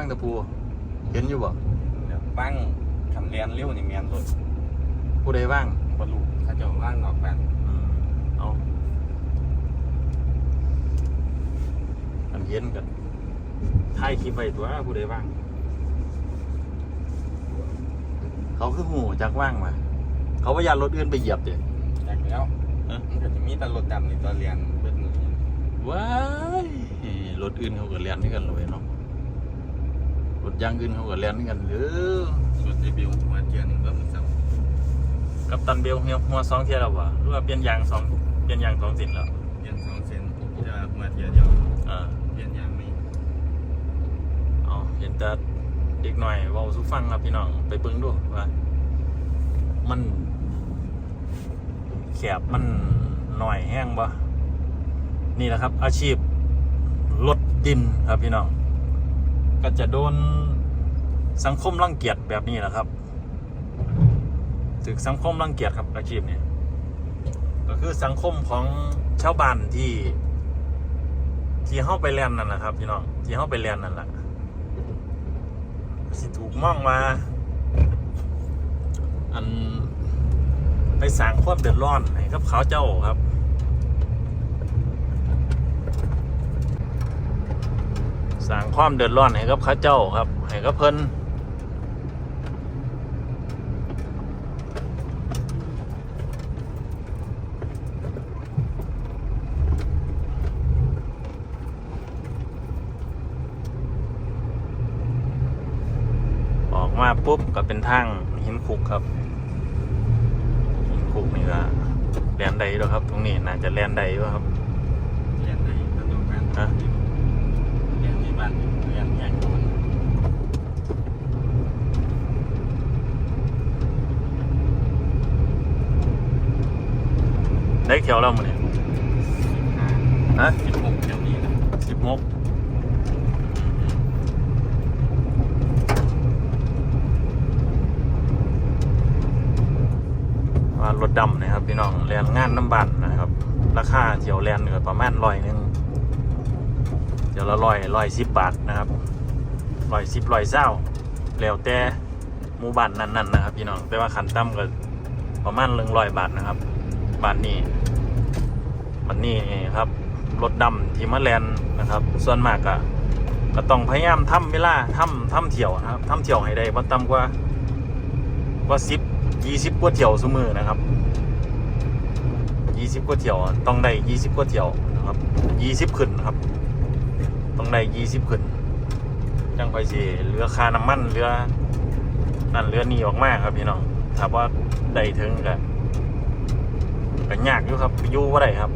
งตะปูเห็นอยู่บ่เดี๋ยวว่างคำเรียนเร็วนี่แม่นรถผู้ใดว่างบ่รู้เขาเจะว่างนอกบ้านอืมเอาอันเย็นกันถ่ายคลิปไว้ตัวผู้ใดว่าง เขาคือหูจักว่างมาเขาพยานรถอื่นไปเหยียบเด็จากแล้วฮะมันก็จะมีแต่รถดำในตัวเรียนเบิดมือว้ายรถอื่นเขาก็เรียนด้วยกันเลยเนาะรถ อยางอื่นเขาก็เรียนด้วยกันหรือส่วนไอ้บิวหัวเจียนเบิ่มเจ้ากับตันเบลเฮียหัวสองเทียแล้ววะหรือว่าเปลี่ยนยางสองเปลี่ยนยางสองสินแล้วเรียนสองเซนจะหัวเจียเดียวอ่าเรียนยางไม่เอาเห็นแต่เด็กหน่อยเว้าสุฟังครับพี่น้องไปเบิ่งดูว่ามันแคบมันหน่อยแห้งบ่นี่แหละครับ อาชีพรถดินครับพี่น้อง ก็จะโดนสังคมรังเกียจแบบนี้แหละครับถึกสังคมรังเกียจครับอาชีพนี้ก็คือสังคมของชาวบ้านที่ ที่เข้าไปเรียนนั่นแหละครับพี่น้องที่เข้าไปเรียนนั่นแหละสิถูกมองมาอันไปสร้างความเดือดร้อนให้กับเขาเจ้าครับ สร้างความเดือดร้อนให้กับเขาเจ้าครับให้กับเพิ่นออกมาปุ๊บก็เป็นทางหินคุกครับหินคุกนี่ก็แลนใดแล้วครับ ตรงนี้น่าจะแลนใดด้วยครับเรียนในถนนบ้าน ฮะ เรียนที่บ้านเรียนแยกคน ได้เขียวแล้วมั้งเนี่ยฮะสิบหกแถวนี้นะสิบหกว่ารถดำนะครับพี่น้องแลนงานน้ำบันนะครับ ราคาเที่ยวแลนเหนือประมาณร้อยหนึ่งเที่ยวละร้อยร้อยสิบบาทนะครับร้อยสิบร้อยเศร้าแล้วแต่หมู่บ้านนั้นๆนะครับพี่น้องแต่ว่าขันต่ำก็ประมาณหนึ่งร้อยบาทนะครับบ้านนี้ บ้านนี้ครับรถดำที่มาแลนนะครับ ส่วนมากก็ก็ต้องพยายามทำเวลาทำทำเที่ยวนะครับทำเที่ยวให้ได้บ่ต่ำกว่ากว่าสิบยี่สิบกว่าเที่ยวสมือนะครับยี่สิบกว่าเที่ยวต้องได้ยี่สิบกว่าเที่ยวนะครับยี่สิบขึ้นครับ ต้องได้ยี่สิบขึ้นจังไปสิเหลือคาน้ำมันเหลือนั่นเหลือนี่ออกมากครับพี่น้องถ้าว่าได้ถึงก็ก็ยากอยู่ครับอยู่ว่าได้ครับ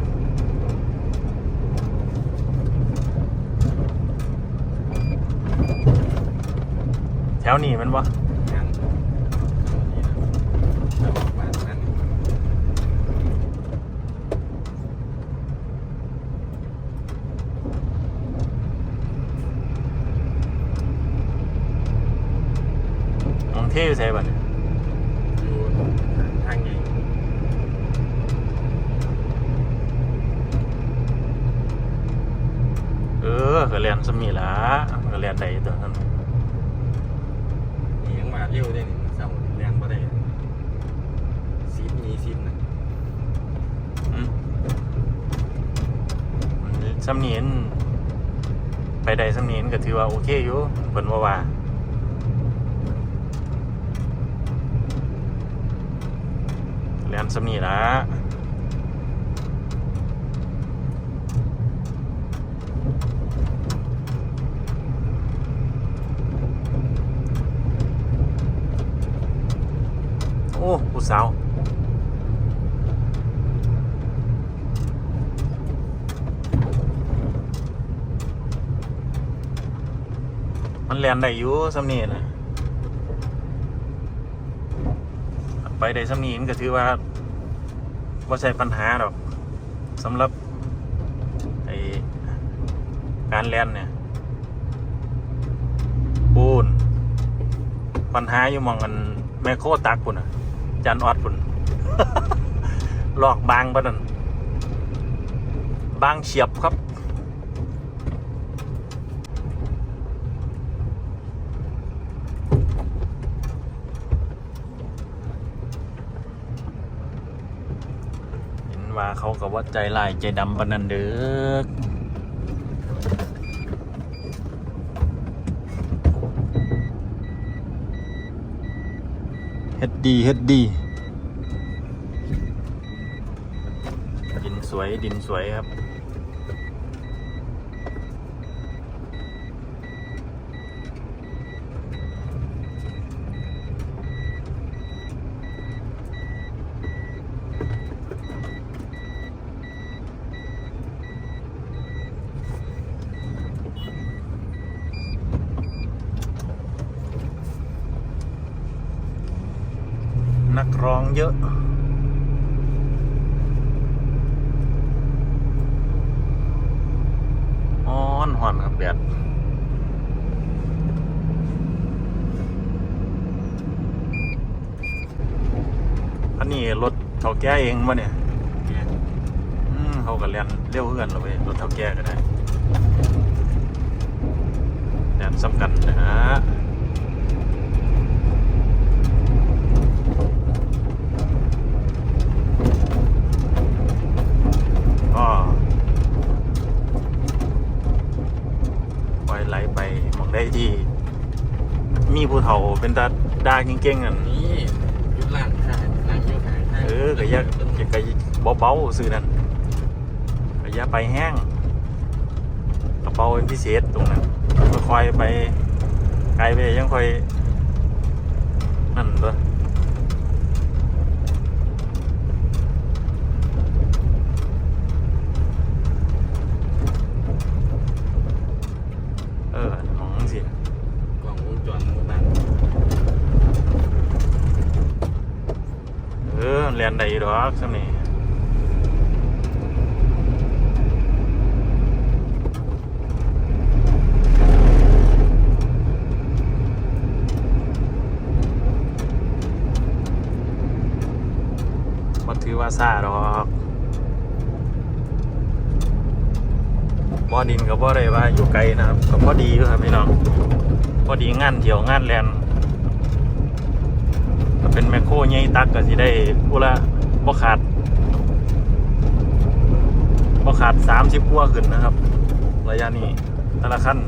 วนี้มันวะงานนี่นะถนนบ้านนั้นมองเท่ใช่ป่ะเนี่ย อยู่ทางใหญ่ เออก็เรียนสมีละก็เรียนได้ตัวนั้น มียังมาเร็วได้นี่เสาแรงบ่ได้ซีดมีซีดนะ อืม สำเนียนไปได้สำเนียนก็ถือว่าโอเคอยู่เพิ่นว่าว่าเรียนสำนียละโอ้ผู้สาว มันเรียนได้อยู่สำเนีนะไปได้สำเนียงก็ถือว่าว่าใช่ปัญหาหรอกสำหรับไอการเรียนเนี่ยปูนปัญหาอยู่มองกันแมคโครตักปุ่นอะจันออดปุ่นหลอกบางปะนั่นบางเฉียบครับ เห็น ว่าเขากับว่าใจลายใจดำปนนันเด้อเฮ็ดดีเฮ็ดดี ดินสวยดินสวยครับ ร้องเยอะอ้อนหอนครับแดดอันนี้รถเท่าแก่เองวะเนี่ยอืมเขาก็เรียนเร็วเพื่อนเราไปรถเท่าแก่ก็ได้แดนสำคัญนะฮะก็ปล่อยไหลไปมองได้ที่ มีผู้ เฒ่าเป็นตาดาเก่งๆอะนี่ยุดล่างค่ะนั่งอยุดหางเออก็อยักก็เบาๆซื้อนั่นก็อย่าไปแห้งกระเป๋าเป็นพิเศษตรงนั้นค่อยๆไปไกลไปยังค่อยนั่นตัวเออของสิ กล่องวงจรหมู่บ้าน เอ อเรียนได้อยู่ดอกสำนี่บ่ถือว่าซาดอกบ่ดินกับบ่ได้ว่าอยู่ไกลนะครับก็พอดีอยู่ครับพี่น้องพอดีงานเที่ยวงานแลนถ้าเป็นแมคโครใหญ่ตักก็สิได้ผู้ละ บ่ขาดบ่ขาดสามสิบกว่าขึ้นนะครับ ระยะนี้แต่ละขั้น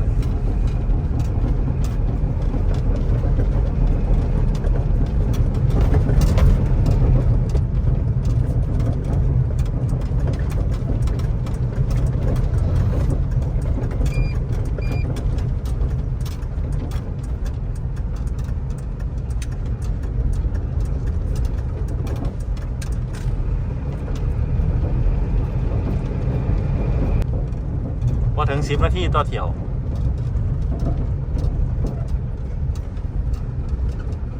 ถึงสิบนาทีต่อเที่ยว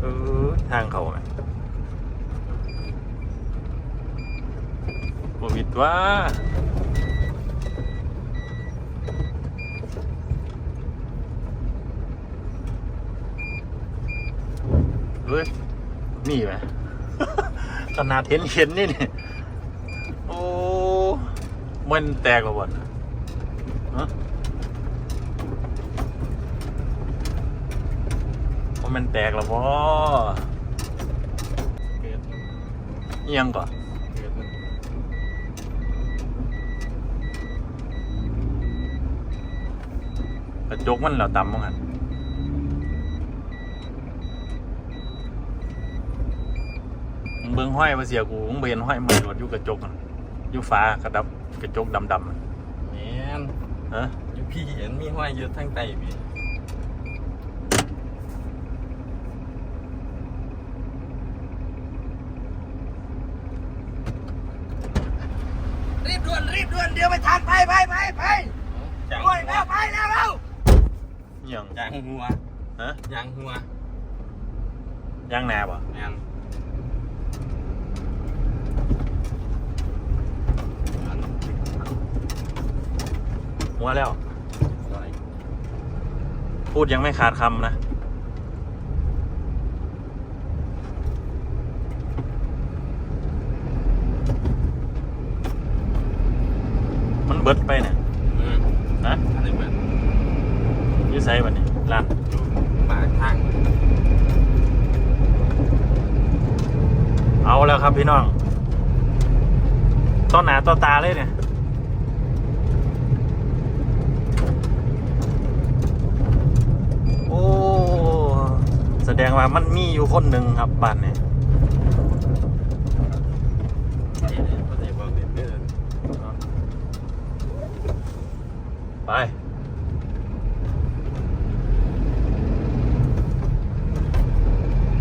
เออทางเขาไหมบวิดว่าเฮ้ยนี่ไหมขนาดเห็นเห็นนี่นี่โอ้มันแตกแล้ววะฮะ ว่ามันแตกแล้ววะเกิดเอียงก่อนเกิดมันกระจกมันแล้วต่ำมั้งหันมึงเบิ้งห้อยมาเสียกูมึงเบนห้อยมันรถอยู่กระจกนั่นอยู่ฟ้ากระดับกระจกดำๆนั่นแมนฮะอยู่พี่เห็นมีห้อยอยืดทั้งไตพี่ รีบด่วนรีบด่วนเดี๋ยวไม่ทันไปไปไปไปจางด่วนแล้วไปแล้วแล้วเอียงยางหัวฮะยางหัวย่างแหนบอะแมนหัวแล้วซอยพูดยังไม่ขาดคำนะ เเบิดไปเนี่ยอืมนะอะไรแบบอยื้อไซบันนี้ร้านอยู่ปากทางเอาแล้วครับพี่น้องต้นหนาต้นตาเลยเนี่ยโอ้แสดงว่ามันมีอยู่คนหนึ่งครับบ้านเนี่ย นี่เลยพอดีบอกเด็ดเด้อ ไป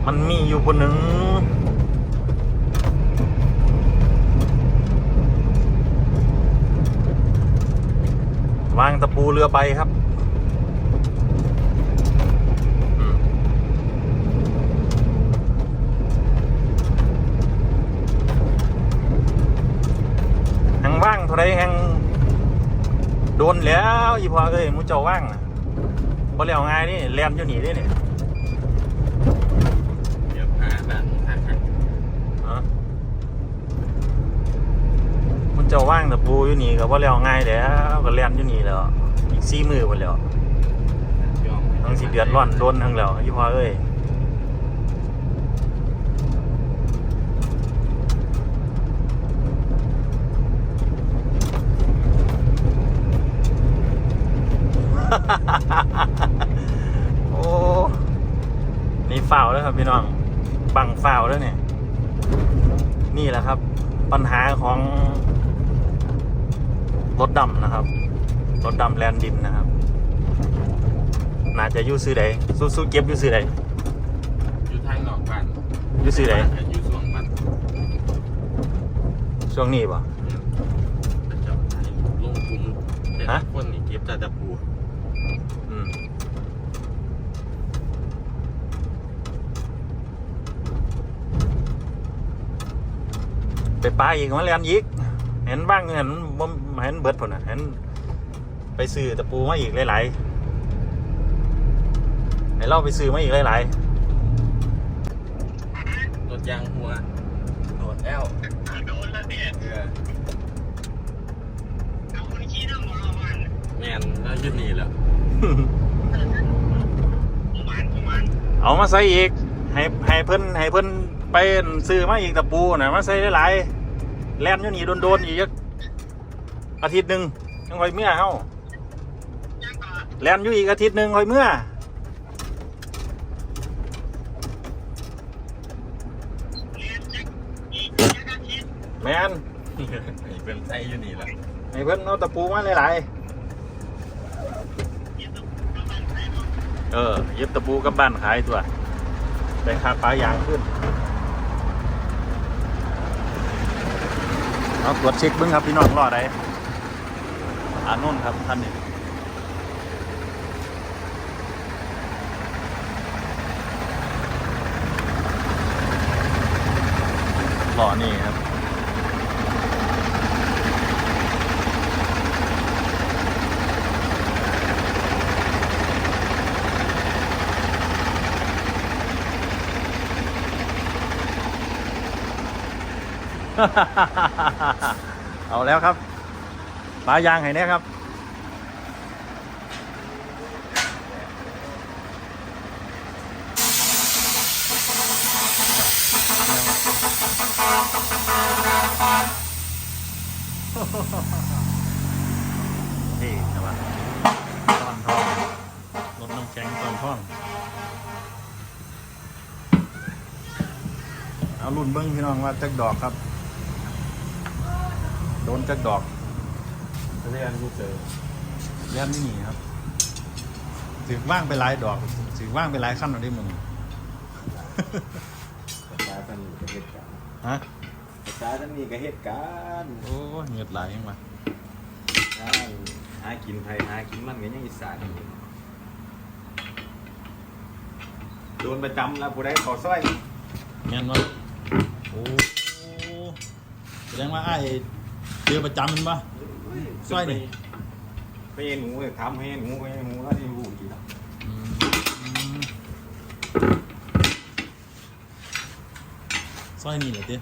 มันมีอยู่คนหนึ่งวางตะปูเรือไปครับอืมแหงว่างเท่าไรแหงโดนแล้ว อีพอเอ้ยมูเจ้าว่างน่ะบ่แล้วง่ายนี่แลนอยู่นี่เด้นี่เดี๋ยวพาบ้านทางทางฮะมูเจ้าว่างตะปูอยู่นี่ก็บ่แล้วง่ายแล้วก็แลนอยู่นี่แล้ว อีกสี่มือหมดแล้วยอมทั้งสิเดือดร้อนโดนทั้งแล้วอีพอเอ้ย โอ้ นี่ฝ่าวแล้วครับพี่น้อง บังฝ่าวแล้วเนี่ย นี่แหละครับ ปัญหาของรถดำนะครับ รถดำแลนดินนะครับ น่าจะอยู่ซื้อใดสู้สู้เก็บอยู่ซื้อใดอยู่ทางนอกบ้านอยู่ซื้อใดอยู่สวงบ้านช่วงนี้ป่ะเป็นเจ้าไทยลงทุนแต่ฮะละคนนี่เก็บแต่ตะปู อืม ไปปลาอีกมาเรียนอีก เห็นบ้างเห็นบ่เห็นเบิดผลน่ะเห็น ไปซื้อตะปูมาอีกหลายๆให้เราไปซื้อมาอีกหลายรถยางหัวโดดแล้วโดนแล้วเนี่ยเออเอาคนขี้น้ำหมอมันแมนแล้วอยืนนี่แหละๆประมาณประมาณเอามาใส่อีกให้ให้เพิ่นให้เพิ่น ไปซื้อมาอีกตะปูน่ะมาใส่หลายๆแล่นอยู่นี่โดนๆอีกจักอาทิตย์หนึ่งยังค่อยเมื่อเฮายังก่อนแล่นอยู่อีกอาทิตย์หนึ่งค่อยเมื่อเรียนจักอีกจักอาทิตย์แมนนี่เป็นไส้อยู่นี่แหละให้เพิ่นเอาตะปูมาหลายยี่สิบประมาณไหนเนาะๆเออเย็บตะปูกลับบ้านขายตัวได้ค่าปลายางขึ้น เอาตรวจเช็คเบิ้งครับพี่น้องรอได้อานนู่นครับท่านนี่รอนี่ครับ เอาแล้วครับปลายางไห้เนี่ยครับ นี่ใช่ปะตอนทองรถน้ำแข็งตอนทอง เอารุ่นเบิ้งพี่น้องว่าจักดอกครับ โดนจักดอกเรียนผู้เจอเลี้ยนนี่ครับถือว่างไปหลายดอกถือว่างไปหลายขั้นเราได้มึงภาษาท่านนี่ก็เหตุการณ์ฮะภาษาท่านนี่ก็เหตุการณ์โอ้ยเหงือดไหลยังวะอ่าหากินไทยหากินมันก็ยังอีสานอยู่โดนประจำแล้วผู้ใดขอสร้อยเงี้ยวะโอ้แสดงว่าไอ้าย เจอประจำแมันปะสร้อยนี่ไปเห็นหนูเลยทำให้หนูให้หนูแล้วที่รู้กี่ละอืมสร้อยนี่เหรอเจ๊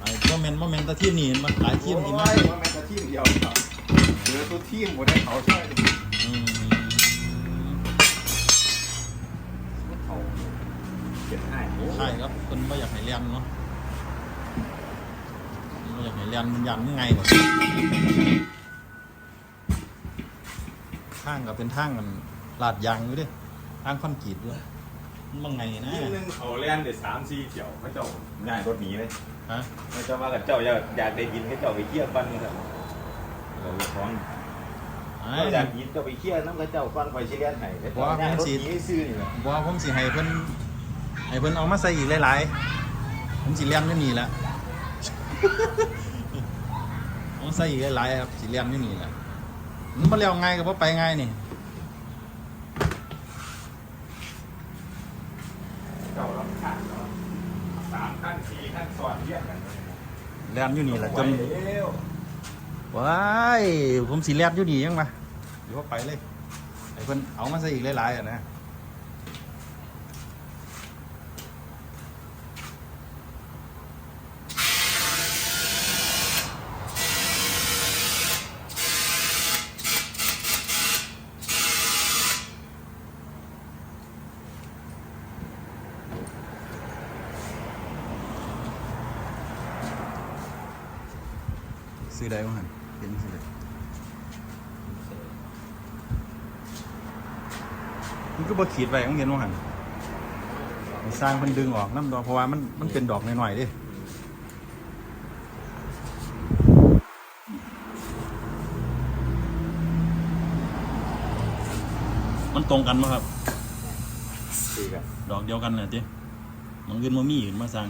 ไอ้โตว่าแมนว่าแมนแตะทีมนี่มันหลายทีมที่มาโอ้ยว่าแม่งแต่ทีมเดียวครับเหลือตัวทีมหมดได้เขาใช่อืมเขาเก็บให้โอ้ใช่ครับคนไม่อยากให้เรียนเนาะ ไม่อยากให้เรียนมันยันยังไงแบบทางกับเป็นทางกันลาดยางอยู่ดิทางคอนกรีตด้วยมันว่าไงนะทีมหนึงเขาเล่นเดี๋ยวสามสี่เที่ยวเขาเจ้าง่ายรถหนีเลยฮะไม่จะมากับเจ้าอยากอยากได้ยินเขาเจ้าไปเคี่ยวปั้นครับเราจะท้องไอ้เจ้าอยากยินเจ้าไปเคี่ยวน้ำเขาเจ้าปั้นคอยชี้เลี้ยนให้เขาเจ้าง่ายรถหนีซื้อนี่แหละบอกว่าผมสิให้เพิ่นให้เพิ่นเอามาใส่อีกหลายๆผมสิเรียนไม่มีแล้ว ผมใส่อีกหลายๆครับสิเรียนไม่มีแล้วมันมาเร็วง่ายกับว่าไปง่ายนี่เจ้ารับขั้นเนาะสามขั้นสี่ขั้นสอนเรียกกันเรียนอยู่นี่แหละจนไหวแล้วว้ายผมสิเรียนอยู่นี่ยังมาเดี๋ยวว่าไปเลยให้เพิ่นเอามาใส่อีกหลายๆอะนะ ซื้อได้บ่หันเห็นซื้อได้มันก็บ่ขีดไว้ของเห็นบ่หันให้สร้างเพิ่นดึงออกน้ำดอกเพราะว่ามันมันเป็นดอกหน่อยๆเดิมันตรงกันบ่ครับดีกันดอกเดียวกันน่ะติมันเงินบ่มีอื่นมาสร้าง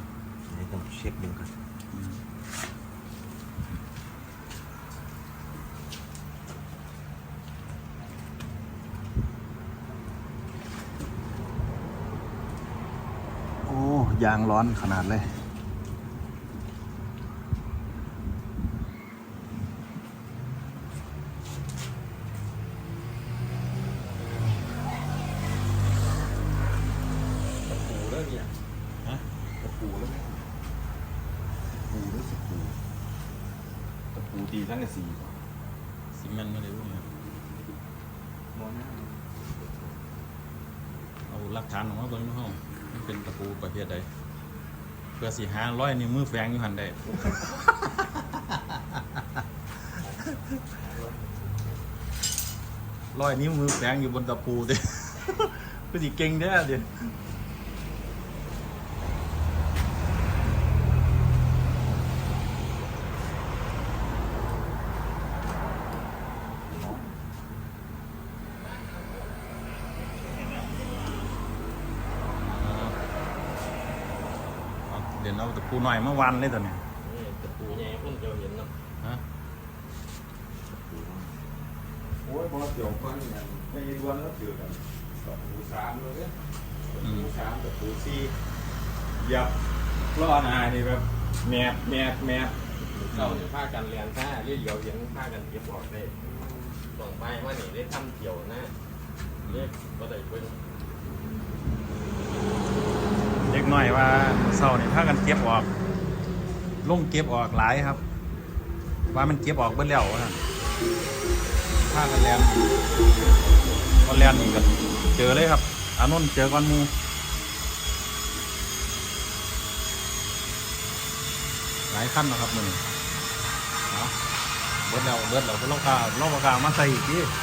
นี่ต้องเช็คดูกัน โอ้ ยางร้อนขนาดเลยตะปูแล้วเนี่ยฮะตะปูแล้วเนี่ยตะปูแล้วตะปูตะปูตีทั้งกระสีซีเมนต์มาเลยพวกนี้มอนะเอาหลักฐานออกมาเบิ่งดูเฮามัน เป็นตะปูประเภทใดเพื่อสีหาร้อยนิ้วมือแฝงอยู่หันได้ ร้อยนิ้วมือแฝงอยู่บนตะปูเด้คือสิเก่งได้เดี๋ยว เอาเดี๋ยวเอาตะปูหน่อยเมื่อวันเลยตอนเนี้ยนี่ตะปูใหญ่เพิ่นเดียวเห็นเนาะฮะโอ้ยบอสเดี๋ยวก่อนเนี่ยไม่ได้ดวนแล้วถือกันตะปูสามเลยเนี่ยตะปูสามตะปูสี่เหยับล้อหน้านี่แบบแมบแมบแมบเจ้าเนี่ยพากันเรียนท่าเรียนเดียวเห็นพากันเก็บออกได้ต้องไปว่านี่ได้ทำเกี่ยวนะเรียกก็ได้เพิ่น กหน่อยว่าเศร้าเนี่ยถ้ากันเก็บออกลงเก็บออกหลายครับ ว่ามันเก็บออกเบิ้แล้วนะถ้ากันแลนกันแลนนี่ก็เจอเลยครับอานนท์เจอก้อนมูหลายขั้นนะครับมือเนาะเบิดแล้วเบิดแล้วก็ลองกาลองกามาใส่อีกทีโ